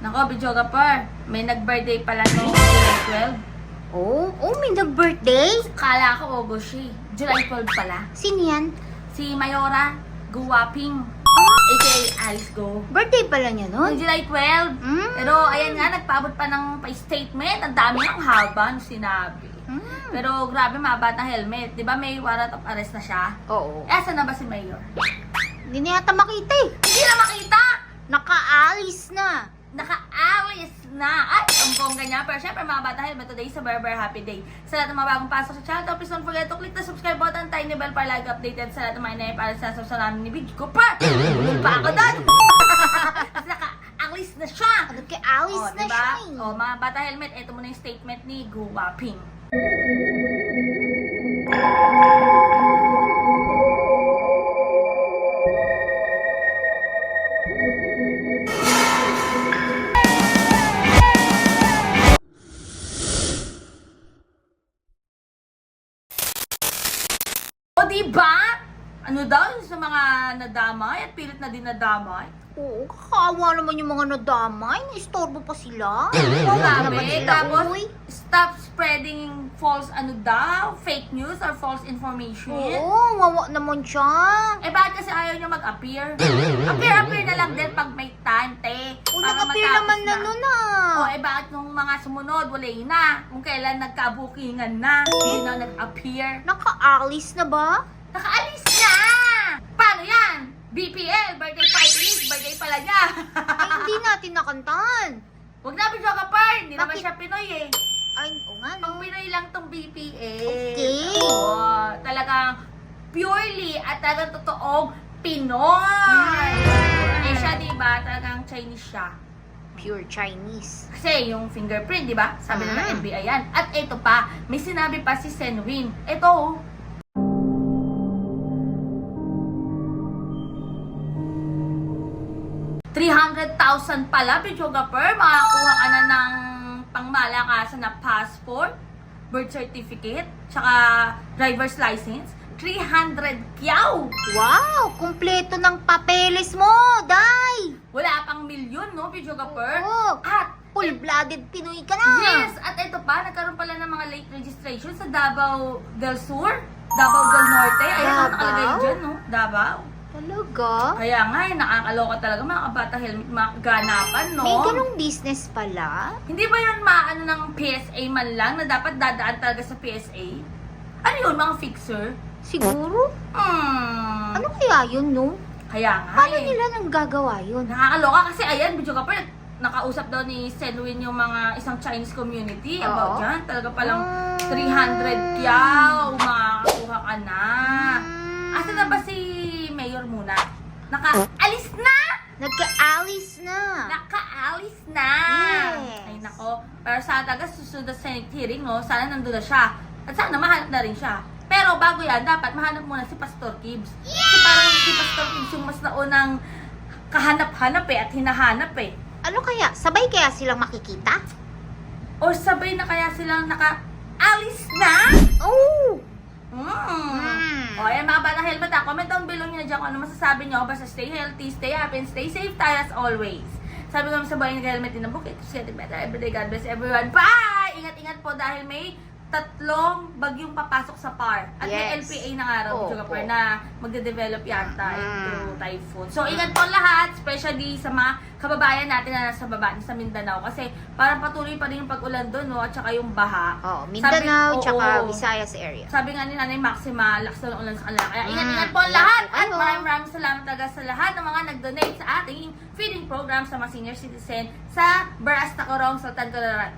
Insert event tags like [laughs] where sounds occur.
Nako, Bidyoga may nag-birthday pala no July Oh, oh, may nag-birthday? 12. Kala ko August siya. eh. July 12 pala. Sino yan? Si Mayora Guwaping, Ah, aka Alice Go. birthday pala niya Noong nun? July 12. Mm. Pero ayan nga, nagpaabot pa ng pa-statement. Ang dami ng haba nung sinabi. Mm. Pero grabe, mabata na helmet. Di ba may warrant of arrest na siya? Oo. Eh, asan na ba si Mayor? Hindi na yata makita eh. Hindi na makita! Nakaalis na. Naka-alis na! Ay, ang bongga niya. Pero syempre, mga bata, helmet today sa Berber Happy Day. Sa lahat ng mga bagong pasok sa channel, please don't forget to click the subscribe button, tiny bell para like updated sa lahat ng mga inay para sa sasaw namin ni Big Cooper. Tulog pa ako doon! [laughs] Naka-alis na siya! Nagka-alis Oh, na diba? siya eh. Oh, mga bata helmet, ito muna yung statement ni Guwaping. O, diba? Ano daw yung sa mga nadamay at pilit na din nadamay? Oo, kakaawa naman yung mga nadamay. Naistorbo pa sila. Oo, naman grabe. Tapos. Stop spreading false ano daw, fake news or false information. Oo, wawa naman siya. Eh, bakit kasi ayaw niya mag-appear? Appear-appear na lang din pag may time, te. Oo, Para nag-appear matapos naman na nun ah. O, eh, bakit nung mga sumunod, wala na? Kung kailan nagkabukingan na, hindi na nag-appear. Nakaalis na ba? Nakaalis na! Paano yan? BPL, birthday party list, birthday pala niya. Ay, hindi natin nakantahan. Huwag na, Bijoga Par. Hindi naman Bakit? siya Pinoy eh. Ay, oo nga no. Pang Pinoy lang tong BPL. Okay. Oo, talagang purely at talagang totoong Pinoy. Mm. Eh siya, di ba, talagang Chinese siya. Pure Chinese. Kasi yung fingerprint, di ba? Sabi na ng Mm. NBI yan. At ito pa, may sinabi pa si Senwin. Ito, oh. $300,000 pala, Pichogaper. Makakuha ka na ng pangmalakasan na passport, birth certificate, tsaka driver's license. 300 kyaw! Wow! Kumpleto ng papeles mo, Day! Wala pang milyon, no, Pichogaper? Oo. At Full-blooded Pinoy ka na. Yes! At ito pa, nagkaroon pala ng mga late registration sa Davao del Sur, Davao del Norte. Ayan, Davao? nakalagay dyan, no? Davao. Talaga? Kaya nga, eh, nakakaloka talaga mga kabata helmet, mga ganapan, no? May ganong business pala? Hindi ba yun maano ng PSA man lang na dapat dadaan talaga sa PSA? Ano yun, mga fixer? Siguro? Hmm. Ano kaya yun, no? Kaya nga, Paano eh. nila nang gagawa yun? Nakakaloka kasi ayan, video ka pa, nakausap daw ni Senwin yung mga isang Chinese community about Oo. yan. Talaga palang Ah. 300 kyaw, makakakuha ka na. Hmm. Asa na ba si Mayor muna? Naka-alis na! Nagka-alis na. Naka-alis na! Yes. Ay nako, pero sa taga susunod na Senate hearing, no, sana nandun na siya. At sana mahanap na rin siya. Pero bago yan, dapat mahanap muna si Pastor Gibbs. Kasi parang si Pastor Gibbs yung mas naunang kahanap-hanap eh at hinahanap eh. Ano kaya? Sabay kaya silang makikita? Or sabay na kaya silang naka-alis na? Oh! Mm. O, ayan mga bata helmet ha. Comment down below nyo dyan kung ano masasabi nyo. Basta stay healthy, stay happy, and stay safe tayo as always. Sabi ko sa buhay nag-helmet din ang bukit. It's getting better every day. God bless everyone. Bye! Ingat-ingat po dahil may tatlong bagyong papasok sa PAR. At may Yes. LPA na nga raw, Opo. Sugar na magde-develop yata Mm. into typhoon. So, ingat po lahat, especially sa mga kababayan natin na nasa baba, sa Mindanao. Kasi parang patuloy pa rin yung pag-ulan doon, no? At saka yung baha. Oh, Mindanao, Sabi- tsaka oo. Visayas area. Sabi nga ni Nanay Maxima, lakas daw ng ulan sa kanila. Kaya Mm, ingat-ingat po ang ingat lahat. po At kayo. maraming maraming salamat talaga sa lahat ng mga nag-donate sa ating feeding program sa mga senior citizen sa Baras Tacorong, Sultan Kudarat.